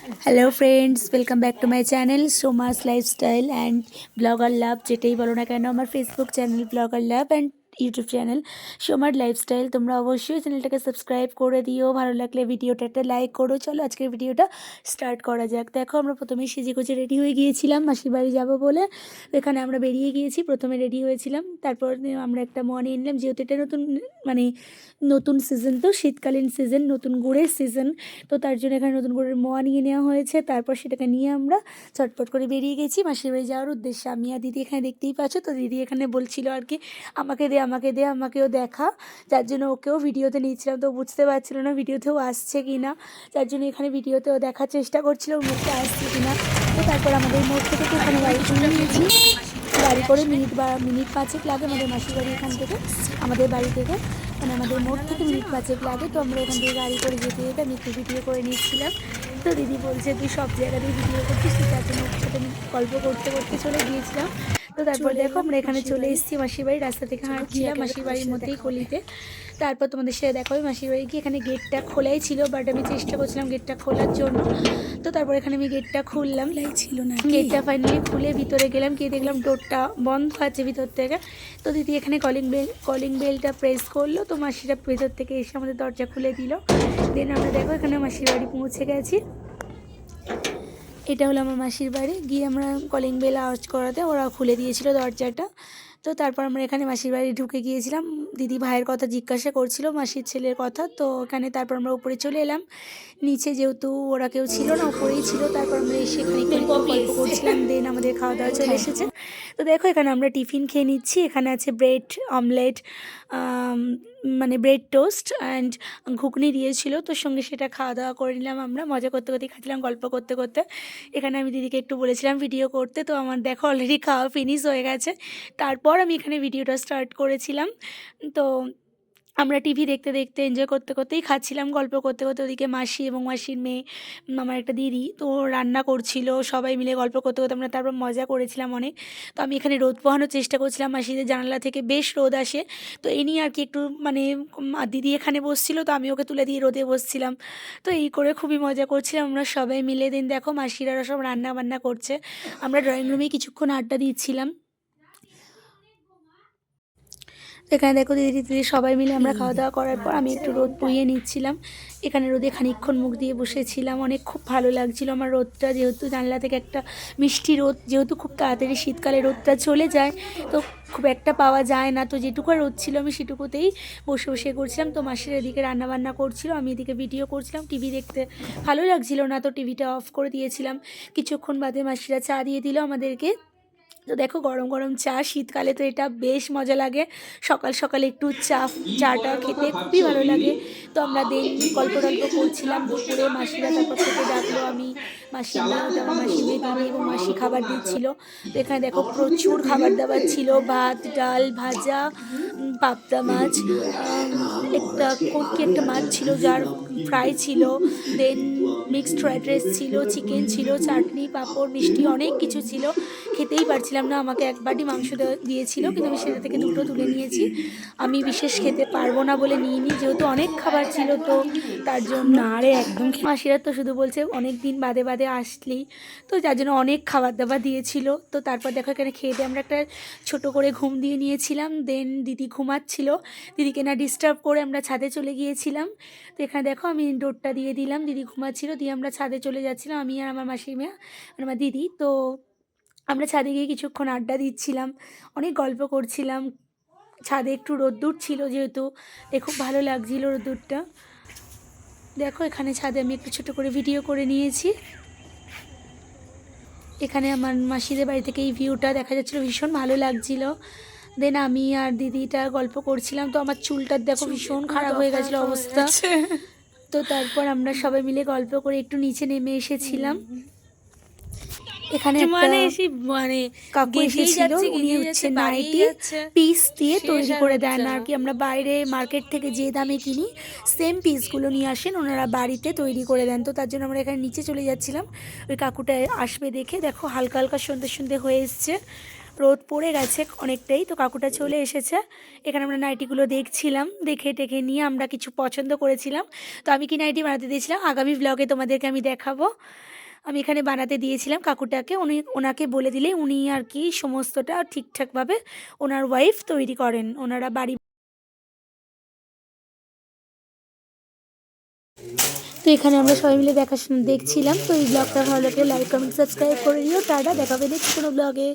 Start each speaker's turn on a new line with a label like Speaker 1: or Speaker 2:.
Speaker 1: Hello friends welcome back to my channel Soma's lifestyle and blogger love যেটাই বলো না কেন আমার Facebook channel blogger love and YouTube channel. সোমার lifestyle তোমরা অবশ্যই চ্যানেলটাকে সাবস্ক্রাইব করে দিও। ভালো লাগলে ভিডিওটা একটা লাইক করো। চলো, আজকের ভিডিওটা স্টার্ট করা যাক। দেখো, আমরা প্রথমেই সেজে গুজে রেডি হয়ে গিয়েছিলাম। মাসির বাড়ি যাব বলে। এখানে আমরা বেরিয়ে গিয়েছি। প্রথমে রেডি হয়েছিলাম। তারপর আমরা একটা মনে নিলাম যেহেতু এটা নতুন মানে নতুন সিজন তো, শীতকালীন সিজন নতুন গুড়ের সিজন তো তার জন্য এখানে নতুন গুড়ের মোয়া নিয়ে নেওয়া হয়েছে। তারপর সেটাকে নিয়ে আমরা চটপট করে বেরিয়ে গেছি। মাসির বাড়ি যাওয়ার উদ্দেশ্যে। আমি আর দিদি এখানে দেখতেই পাচ্ছ? তো দিদি এখানে বলছিল আর কি, আমাকে দে আমাকে দে, আমাকেও দেখা। যার জন্য ওকেও ভিডিওতে নিয়েছিলাম, তো বুঝতে পারছিল না ভিডিওতেও আসছে কি না যার জন্য এখানে ভিডিওতেও দেখার চেষ্টা করছিল মুখটা আসছে কি না তো তারপর আমাদের মোড় থেকে তো এখানে বাড়ি চলে নিয়েছি গাড়ি করে মিনিট বা, মিনিট পাঁচেক লাগে আমাদের মাসির বাড়ি এখান থেকে, আমাদের বাড়ি থেকে। মানে আমাদের মোড় থেকে মিনিট পাঁচেক লাগে, তো আমরা এখান থেকে গাড়ি করে যেতে যেতে আমি একটু ভিডিও করে নিচ্ছিলাম। তো দিদি বলছে, তুই সব জায়গাতেই ভিডিও করছিস, তুই তার জন্য সাথে আমি গল্প করতে করতে চলে গিয়েছিলাম। তো তারপর দেখো আমরা এখানে চলে এসেছি মাসির বাড়ি রাস্তা থেকে হাঁটছিলাম মাসির বাড়ির মধ্যেই গলিতে তারপর তোমাদের সাথে দেখা হবে মাসির বাড়ি। গিয়ে এখানে গেটটা খোলাই ছিল বাট আমি চেষ্টা করছিলাম গেটটা খোলার জন্য। তো তারপর এখানে আমি গেটটা খুললাম। ছিল না গেটটা ফাইনালি খুলে ভিতরে গেলাম গিয়ে দেখলাম ডোরটা বন্ধ আছে ভিতর থেকে। তো দিদি এখানে কলিং বেল কলিং বেলটা প্রেস করল। তো মাসিরা ভেতর থেকে এসে আমাদের দরজা খুলে দিল। দেন আমরা দেখো এখানে মাসির বাড়ি পৌঁছে গেছি। এটা হলো আমার মাসির বাড়ি। গিয়ে আমরা কলিং বেল আওয়াজ করাতে ওরা খুলে দিয়েছিল দরজাটা। তো তারপর আমরা এখানে মাসির বাড়ি ঢুকে গিয়েছিলাম। দিদি ভাইয়ের কথা জিজ্ঞাসা করছিল মাসির ছেলের কথা। তো এখানে তারপর আমরা উপরে চলে এলাম। নিচে যেহেতু ওরা কেউ ছিল না উপরেই ছিল। তারপর আমরা এসে গল্প করছিলাম দেন আমাদের খাওয়া দাওয়া চলে এসেছে। তো দেখো এখানে আমরা টিফিন খেয়ে নিচ্ছি। এখানে আছে ব্রেড অমলেট মানে ব্রেড টোস্ট অ্যান্ড ঘুগনি দিয়েছিল। তোর সঙ্গে সেটা খাওয়া দাওয়া করে নিলাম আমরা। মজা করতে করতে খাচ্ছিলাম গল্প করতে করতে। এখানে আমি দিদিকে একটু বলেছিলাম ভিডিও করতে। তো আমার দেখো অলরেডি খাওয়া ফিনিশ হয়ে গেছে। তারপর আমি এখানে ভিডিওটা স্টার্ট করেছিলাম। তো আমরা টিভি দেখতে দেখতে এনজয় করতে করতেই খাচ্ছিলাম, গল্প করতে করতে ওদিকে মাসি এবং মাসির মেয়ে আমার একটা দিদি, তো রান্না করছিল, সবাই মিলে গল্প করতে করতে আমরা তারপর মজা করেছিলাম অনেক। তো আমি এখানে রোদ পোহানোর চেষ্টা করছিলাম, মাসিদের জানালা থেকে বেশ রোদ আসে। তো এই নিয়ে আর কি একটু মানে দিদি এখানে বসছিল, তো আমি ওকে তুলে দিয়ে রোদে বসছিলাম। তো এই করে খুবই মজা করছিলাম আমরা সবাই মিলে। দিন দেখো মাসিরা সব রান্না বান্না করছে। আমরা ড্রয়িং রুমে কিছুক্ষণ আড্ডা দিচ্ছিলাম। এখানে দেখো দিদি দিদি সবাই মিলে আমরা খাওয়া দাওয়া করার পর আমি একটু রোদ বইয়ে নিচ্ছিলাম। এখানে রোদে খানিকক্ষণ মুখ দিয়ে বসেছিলাম অনেক খুব ভালো লাগছিল আমার রোদটা। যেহেতু জানলা থেকে একটা মিষ্টি রোদ যেহেতু খুব তাড়াতাড়ি শীতকালে রোদটা চলে যায় তো খুব একটা পাওয়া যায় না। তো যেটুকু রোদ ছিল আমি সেটুকুতেই বসে বসে করছিলাম। তো মাসির এদিকে রান্নাবান্না করছিল আমি এদিকে ভিডিও করছিলাম। টিভি দেখতে ভালো লাগছিল না তো টিভিটা অফ করে দিয়েছিলাম। কিছুক্ষণ বাদে মাসিরা চা দিয়ে দিল আমাদেরকে। তো দেখো গরম গরম চা, শীতকালে তো এটা বেশ মজা লাগে। সকাল সকালে একটু চা, চাটা খেতে খুবই ভালো লাগে। তো আমরা দেন গল্প টল্প করছিলাম দুপুরে মাসিরা তারপর থেকে ডাকলো আমি মাসি মাসি মেয়ে এবং মাসি খাবার দিচ্ছিল। তো এখানে দেখো প্রচুর খাবার দাবার ছিল, ভাত, ডাল, ভাজা পাবদা মাছ একটা কোন কি একটা মাছ ছিল যার ফ্রাই ছিল দেন মিক্সড ফ্রাইড রাইস ছিল চিকেন ছিল চাটনি পাঁপড় মিষ্টি অনেক কিছু ছিল। খেতেই পারছিলাম না আমাকে এক বাটি মাংস দিয়েছিল কিন্তু আমি সেটা থেকে দুটো তুলে নিয়েছি। আমি বিশেষ খেতে পারব না বলে নিয়ে নিইনি যেহেতু অনেক খাবার ছিল তো তার জন্য আরে একদম মাসিরা তো শুধু বলছে অনেক দিন বাদে বাদে আসলি। তো যার জন্য অনেক খাবার দাবার দিয়েছিল। তো তারপর দেখো এখানে খেয়ে দিয়ে আমরা একটা ছোট করে ঘুম দিয়ে নিয়েছিলাম দেন দিদি ঘুমাচ্ছিল। দিদিকে না ডিস্টার্ব করে আমরা ছাদে চলে গিয়েছিলাম। তো এখানে দেখো আমি ডোরটা দিয়ে দিলাম দিদি ঘুমাচ্ছিল দিয়ে আমরা ছাদে চলে যাচ্ছিলাম আমি আর আমার মাসির মেয়ে আর আমার দিদি। তো আমরা ছাদে গিয়ে কিছুক্ষণ আড্ডা দিচ্ছিলাম অনেক গল্প করছিলাম। ছাদে একটু রোদ্দুর ছিল যেহেতু খুব ভালো লাগছিল রোদ্দুরটা। দেখো এখানে ছাদে আমি একটু ছোটো করে ভিডিও করে নিয়েছি। এখানে আমার মাসিদের বাড়ি থেকে এই ভিউটা দেখা যাচ্ছিল ভীষণ ভালো লাগছিল। দেন আমি আর দিদিটা গল্প করছিলাম তো আমার চুলটার দেখো ভীষণ খারাপ হয়ে গেছিল অবস্থা। তো তারপর আমরা সবাই মিলে গল্প করে একটু নিচে নেমে এসেছিলাম। এখানে
Speaker 2: মানে এসে মানে
Speaker 1: কাকু এসেছিল উনি হচ্ছে নাইটি পিস দিয়ে তৈরি করে দেন আর কি। আমরা বাইরে মার্কেট থেকে যে দামে কিনি সেম পিসগুলো নিয়ে আসেন ওনারা বাড়িতে তৈরি করে দেন। তো তার জন্য আমরা এখানে নিচে চলে যাচ্ছিলাম। ওই কাকুটা আসবে দেখে দেখো হালকা হালকা সন্ধে সন্ধে হয়ে এসছে। রোদ পড়ে গেছে অনেকটাই, তো কাকুটা চলে এসেছে। এখানে আমরা নাইটিগুলো দেখছিলাম, দেখে টেখে নিয়ে আমরা কিছু পছন্দ করেছিলাম। তো আমি কি নাইটি বানাতে দিয়েছিলাম? আগামী ব্লগে তোমাদেরকে আমি দেখাবো। আমি এখানে বানাতে দিয়েছিলাম কাকুটাকে, উনি, ওনাকে বলে দিলে উনি আর কি সমস্তটা ঠিকঠাকভাবে ওনার ওয়াইফ তৈরি করেন। ওনারা বাড়ি তো এখানে আমরা সবাই মিলে দেখাশোনা, দেখছিলাম। তো এই ব্লগটা ভালো লাগলে লাইক কমেন্ট সাবস্ক্রাইব করে দিও। টাটা দেখাবে নেক্সট কোনো ব্লগে